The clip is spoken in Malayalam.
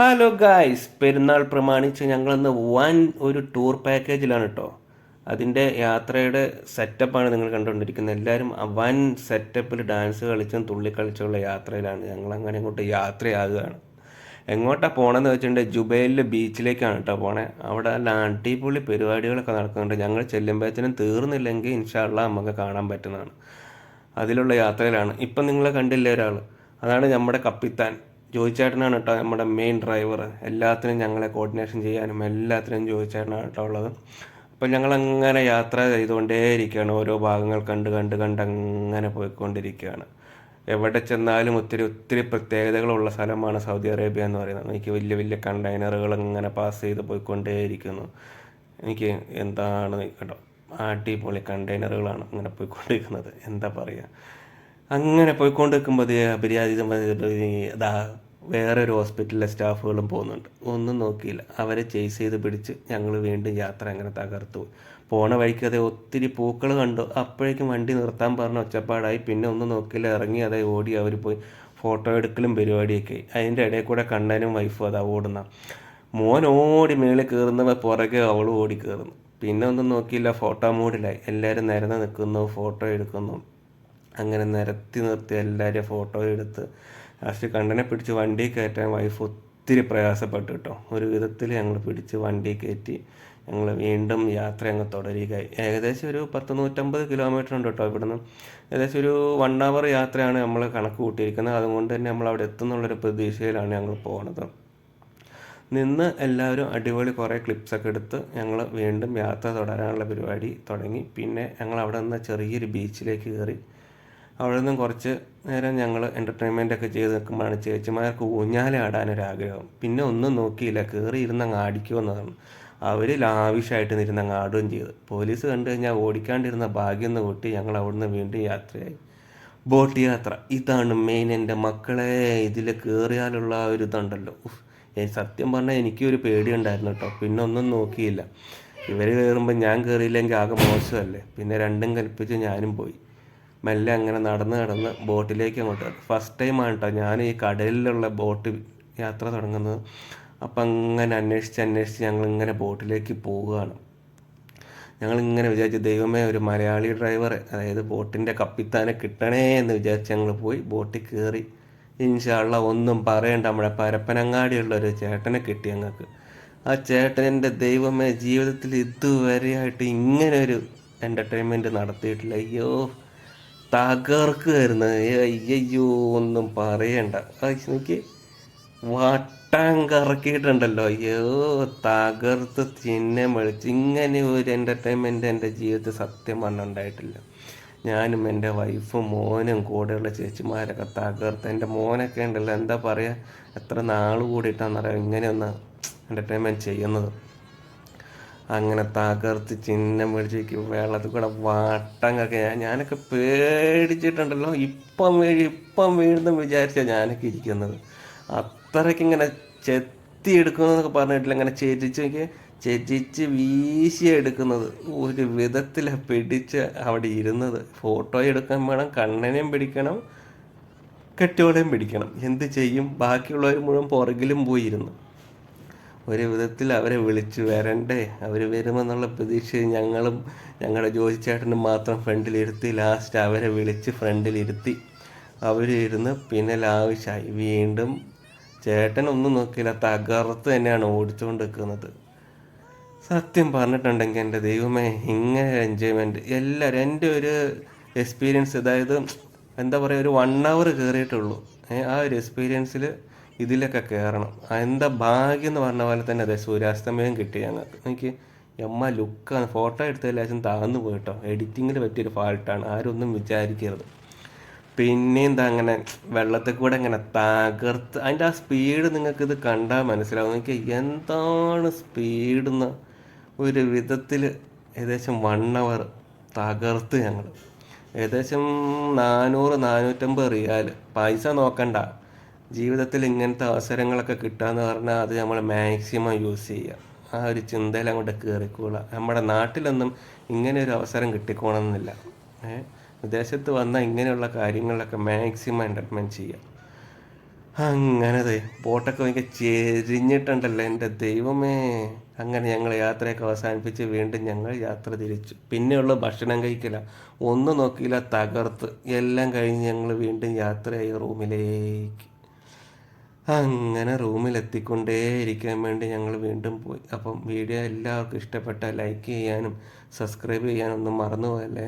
ഹലോ ഗായ്സ് പെരുന്നാൾ പ്രമാണിച്ച് ഞങ്ങളിന്ന് വൻ ഒരു ടൂർ പാക്കേജിലാണ് കേട്ടോ അതിന്റെ യാത്രയുടെ സെറ്റപ്പാണ് നിങ്ങൾ കണ്ടുകൊണ്ടിരിക്കുന്നത്. എല്ലാവരും വൻ സെറ്റപ്പിൽ ഡാൻസ് കളിച്ചും തുള്ളി കളിച്ചുള്ള യാത്രയിലാണ്. ഞങ്ങൾ അങ്ങനെ ഇങ്ങോട്ട് യാത്രയാകുകയാണ്. എങ്ങോട്ടാണ് പോകണമെന്ന് വെച്ചിട്ടുണ്ടെങ്കിൽ ജുബൈലിലെ ബീച്ചിലേക്കാണ് കേട്ടോ പോണേ. അവിടെ നല്ല അടിപൊളി പരിപാടികളൊക്കെ നടക്കുന്നുണ്ട്. ഞങ്ങൾ ചെല്ലുമ്പോഴത്തേനും തീർന്നില്ലെങ്കിൽ ഇൻഷാള്ള നമുക്ക് കാണാൻ പറ്റുന്നതാണ്. അതിലുള്ള യാത്രയിലാണ്. ഇപ്പം നിങ്ങളെ കണ്ടില്ലേ ഒരാൾ അതാണ് നമ്മുടെ കപ്പിത്താൻ. ജോയിച്ചേട്ടനാണ് കേട്ടോ നമ്മുടെ മെയിൻ ഡ്രൈവർ എല്ലാത്തിനും ഞങ്ങളെ കോർഡിനേഷൻ ചെയ്യാനും എല്ലാത്തിനും ജോയിച്ചേട്ടനാണ് കേട്ടോ ഉള്ളത്. അപ്പം ഞങ്ങളങ്ങനെ യാത്ര ചെയ്തുകൊണ്ടേയിരിക്കുകയാണ്. ഓരോ ഭാഗങ്ങൾ കണ്ട് കണ്ട് കണ്ട് അങ്ങനെ പോയിക്കൊണ്ടിരിക്കുകയാണ്. എവിടെ ചെന്നാലും ഒത്തിരി ഒത്തിരി പ്രത്യേകതകളുള്ള സ്ഥലമാണ് സൗദി അറേബ്യ എന്ന് പറയുന്നത്. എനിക്ക് വലിയ വലിയ കണ്ടെയ്നറുകൾ ഇങ്ങനെ പാസ് ചെയ്ത് പോയിക്കൊണ്ടേയിരിക്കുന്നു. എനിക്ക് എന്താണ് കേട്ടോ അടിപൊളി കണ്ടെയ്നറുകളാണ് ഇങ്ങനെ പോയിക്കൊണ്ടിരിക്കുന്നത്. എന്താ പറയുക അങ്ങനെ പോയിക്കൊണ്ട് നിൽക്കുമ്പോൾ അപര്യാദിതം ഇതാ വേറെ ഒരു ഹോസ്പിറ്റലിലെ സ്റ്റാഫുകളും പോകുന്നുണ്ട്. ഒന്നും നോക്കിയില്ല. അവരെ ചേസ് ചെയ്ത് പിടിച്ച് ഞങ്ങൾ വീണ്ടും യാത്ര അങ്ങനെ തകർത്തു. പോണ വഴിക്ക് അതേ ഒത്തിരി പൂക്കൾ കണ്ടു. അപ്പോഴേക്കും വണ്ടി നിർത്താൻ പറഞ്ഞ ഒച്ചപ്പാടായി. പിന്നെ ഒന്നും നോക്കിയില്ല. ഇറങ്ങി അതേ ഓടി അവർ പോയി ഫോട്ടോ എടുക്കലും പരിപാടിയൊക്കെ ആയി. അതിന്റെ ഇടയിൽ കൂടെ കണ്ണനും വൈഫും അതാ ഓടുന്ന. മോൻ ഓടി മേളിൽ കയറുന്നവ പുറകെ അവളും ഓടി കയറുന്നു. പിന്നെ ഒന്നും നോക്കിയില്ല. ഫോട്ടോ മൂഡിലായി എല്ലാവരും നിരന്ന് നിൽക്കുന്നു. ഫോട്ടോ എടുക്കുന്നു. അങ്ങനെ നിരത്തി നിർത്തി എല്ലാവരും ഫോട്ടോ എടുത്ത് ലാസ്റ്റ് കണ്ണനെ പിടിച്ച് വണ്ടി കയറ്റാൻ വൈഫ് ഒത്തിരി പ്രയാസപ്പെട്ടു കേട്ടോ ഒരു വിധത്തിൽ ഞങ്ങൾ പിടിച്ച് വണ്ടി കയറ്റി ഞങ്ങൾ വീണ്ടും യാത്ര അങ്ങ് തുടരുകയായി. ഏകദേശം ഒരു പത്ത് നൂറ്റമ്പത് കിലോമീറ്റർ ഉണ്ട് കേട്ടോ ഇവിടുന്ന്. ഏകദേശം ഒരു വൺ അവർ യാത്രയാണ് നമ്മൾ കണക്ക് കൂട്ടിയിരിക്കുന്നത്. അതുകൊണ്ട് തന്നെ നമ്മൾ അവിടെ എത്തുന്നുള്ളൊരു പ്രതീക്ഷയിലാണ് ഞങ്ങൾ പോകുന്നത് നിന്ന് എല്ലാവരും അടിപൊളി കുറേ ക്ലിപ്സൊക്കെ എടുത്ത് ഞങ്ങൾ വീണ്ടും യാത്ര തുടരാനുള്ള പരിപാടി തുടങ്ങി. പിന്നെ ഞങ്ങൾ അവിടെ നിന്ന് ചെറിയൊരു ബീച്ചിലേക്ക് കയറി അവിടെ നിന്നും കുറച്ച് നേരം ഞങ്ങൾ എന്റർടൈൻമെന്റ് ഒക്കെ ചെയ്ത് നിൽക്കുമ്പോഴാണ് ചേച്ചിമാർക്ക് ഊഞ്ഞാലാടാനൊരാഗ്രഹം പിന്നെ ഒന്നും നോക്കിയില്ല. കയറി ഇരുന്ന് അങ്ങ് ആടിക്കുമെന്നതാണ്. അവർ ലാവിഷായിട്ട് അങ്ങ് ആടുകയും ചെയ്ത്. പോലീസ് കണ്ടു കഴിഞ്ഞാൽ ഓടിക്കാണ്ടിരുന്ന ഭാഗ്യം എന്ന് കൂട്ടി ഞങ്ങൾ അവിടുന്ന് വീണ്ടും യാത്രയായി. ബോട്ട് യാത്ര ഇതാണ് മെയിൻ എന്റെ മക്കളെ ഇതിൽ കയറിയാലുള്ള ഒരു ഇതുണ്ടല്ലോ. സത്യം പറഞ്ഞാൽ എനിക്കൊരു പേടിയുണ്ടായിരുന്നു കേട്ടോ. പിന്നെ ഒന്നും നോക്കിയില്ല. ഇവർ കയറുമ്പോൾ ഞാൻ കയറിയില്ലെങ്കിൽ ആകെ മോശമല്ലേ? പിന്നെ രണ്ടും കൽപ്പിച്ച് ഞാനും പോയി. മെല്ലെ അങ്ങനെ നടന്ന് നടന്ന് ബോട്ടിലേക്ക് അങ്ങോട്ട് ഫസ്റ്റ് ടൈമാണ് കേട്ടോ ഞാൻ ഈ കടലിലുള്ള ബോട്ട് യാത്ര തുടങ്ങുന്നത്. അപ്പം അങ്ങനെ അന്വേഷിച്ച് അന്വേഷിച്ച് ഞങ്ങൾ ഇങ്ങനെ ബോട്ടിലേക്ക് പോവുകയാണ്. ഞങ്ങൾ ഇങ്ങനെ വിചാരിച്ചു ദൈവമേ ഒരു മലയാളി ഡ്രൈവർ അതായത് ബോട്ടിന്റെ കപ്പിത്താനെ കിട്ടണേ എന്ന് വിചാരിച്ച് ഞങ്ങൾ പോയി ബോട്ടിൽ കയറി. ഇൻഷാള്ള ഒന്നും പറയണ്ട. നമ്മുടെ പരപ്പനങ്ങാടിയുള്ള ഒരു ചേട്ടനെ കിട്ടി ഞങ്ങൾക്ക്. ആ ചേട്ടന്റെ ദൈവമേ ജീവിതത്തിൽ ഇതുവരെയായിട്ട് ഇങ്ങനെ ഒരു എന്റർടൈൻമെന്റ് നടത്തിയിട്ടില്ല. അയ്യോ തകർക്കുമായിരുന്നു അയ്യോ ഒന്നും പറയണ്ട. എനിക്ക് വട്ടം കറക്കിയിട്ടുണ്ടല്ലോ. അയ്യോ തകർത്ത് ചിഹ്നെ വിളിച്ച് ഇങ്ങനെ ഒരു എന്റർടൈൻമെന്റ് എന്റെ ജീവിതത്തിൽ സത്യം പറഞ്ഞുണ്ടായിട്ടില്ല. ഞാനും എന്റെ വൈഫും മോനും കൂടെയുള്ള ചേച്ചിമാരൊക്കെ തകർത്ത്. എന്റെ മോനൊക്കെ ഉണ്ടല്ലോ എന്താ പറയുക എത്ര നാൾ കൂടിയിട്ടാണെന്നറിയാം ഇങ്ങനെയൊന്ന് എന്റർടൈൻമെന്റ് ചെയ്യുന്നത്. അങ്ങനെ തകർത്ത് ചിഹ്നം പിടിച്ചേക്ക് വെള്ളത്തിൽ കൂടെ വട്ടം കറക്കി. ഞാൻ ഞാനൊക്കെ പേടിച്ചിട്ടുണ്ടല്ലോ. ഇപ്പം വീഴ് ഇപ്പം വീഴുന്നു വിചാരിച്ചാൽ ഞാനൊക്കെ ഇരിക്കുന്നത്. അത്രയ്ക്ക് ഇങ്ങനെ ചെത്തി എടുക്കുന്നതൊക്കെ പറഞ്ഞിട്ടില്ല. ഇങ്ങനെ ചെരിച്ച് ചെരിച്ച് വീശി എടുക്കുന്നത്. ഒരു വിധത്തിലാണ് പിടിച്ച് അവിടെ ഇരുന്നത്. ഫോട്ടോ എടുക്കാൻ വേണം കണ്ണനെയും പിടിക്കണം കെട്ടിയോടെയും പിടിക്കണം. എന്ത് ചെയ്യും? ബാക്കിയുള്ളവർ മുഴുവൻ പുറകിലും പോയിരുന്നു. ഒരു വിധത്തിൽ അവരെ വിളിച്ചു വരണ്ടേ അവർ വരുമെന്നുള്ള പ്രതീക്ഷയിൽ ഞങ്ങളും ഞങ്ങളുടെ ജോലിച്ചേട്ടനും മാത്രം ഫ്രണ്ടിലിരുത്തി ലാസ്റ്റ് അവരെ വിളിച്ച് ഫ്രണ്ടിലിരുത്തി അവരിരുന്ന് പിന്നെ ലാവിശായി വീണ്ടും ചേട്ടൻ ഒന്നും നോക്കിയില്ല തകർത്ത് തന്നെയാണ് ഓടിച്ചുകൊണ്ട് നിൽക്കുന്നത് സത്യം പറഞ്ഞിട്ടുണ്ടെങ്കിൽ എന്റെ ദൈവമേ ഇങ്ങനെ എൻജോയ്മെന്റ് എല്ലാവരും എന്റെ ഒരു എക്സ്പീരിയൻസ് അതായത് എന്താ പറയുക ഒരു വൺ അവർ കയറിയിട്ടുള്ളൂ ആ ഒരു എക്സ്പീരിയൻസിൽ ഇതിലൊക്കെ കയറണം എന്താ ഭാഗ്യം എന്ന് പറഞ്ഞ പോലെ തന്നെ അതെ സൂര്യാസ്തമയം കിട്ടി ഞങ്ങൾക്ക്. എനിക്ക് എമ്മ ലുക്കാണ് ഫോട്ടോ എടുത്തതിൽ ലേശം താഴ്ന്നു പോയിട്ടോ എഡിറ്റിങ്ങിൽ പറ്റിയൊരു ഫാൾട്ടാണ് ആരും ഒന്നും വിചാരിക്കരുത്. പിന്നെ എന്താ അങ്ങനെ വെള്ളത്തിൽ കൂടെ ഇങ്ങനെ തകർത്ത് അതിന്റെ ആ സ്പീഡ് നിങ്ങൾക്ക് ഇത് കണ്ടാൽ മനസ്സിലാവും. എനിക്ക് എന്താണ് സ്പീഡ് എന്ന ഒരു വിധത്തിൽ ഏകദേശം വൺ അവർ തകർത്ത് ഞങ്ങൾ ഏകദേശം നാനൂറ് നാനൂറ്റമ്പത് റിയാൽ പൈസ നോക്കണ്ട. ജീവിതത്തിൽ ഇങ്ങനത്തെ അവസരങ്ങളൊക്കെ കിട്ടാന്ന് പറഞ്ഞാൽ അത് നമ്മൾ മാക്സിമം യൂസ് ചെയ്യുക ആ ഒരു ചിന്തയിൽ അങ്ങോട്ട് കയറിക്കോളുക നമ്മുടെ നാട്ടിലൊന്നും ഇങ്ങനെ ഒരു അവസരം കിട്ടിക്കോണമെന്നില്ല ഏഹ് വിദേശത്ത് വന്നാൽ ഇങ്ങനെയുള്ള കാര്യങ്ങളിലൊക്കെ മാക്സിമം എന്റർടൈൻമെന്റ് ചെയ്യുക അങ്ങനെ ദേ ബോട്ടൊക്കെ ഭയങ്കര ചെരിഞ്ഞിട്ടുണ്ടല്ലോ എന്റെ ദൈവമേ. അങ്ങനെ ഞങ്ങൾ യാത്രയൊക്കെ അവസാനിപ്പിച്ച് വീണ്ടും ഞങ്ങൾ യാത്ര തിരിച്ചു. പിന്നെയുള്ള ഭക്ഷണം കഴിക്കില്ല ഒന്നും നോക്കിയില്ല തകർത്ത്. എല്ലാം കഴിഞ്ഞ് ഞങ്ങൾ വീണ്ടും യാത്രയായി റൂമിലേക്ക്. അങ്ങനെ റൂമിലെത്തിക്കൊണ്ടേ ഇരിക്കാൻ വേണ്ടി ഞങ്ങൾ വീണ്ടും പോയി. അപ്പം വീഡിയോ എല്ലാവർക്കും ഇഷ്ടപ്പെട്ട ലൈക്ക് ചെയ്യാനും സബ്സ്ക്രൈബ് ചെയ്യാനും ഒന്നും മറന്നു പോയല്ലേ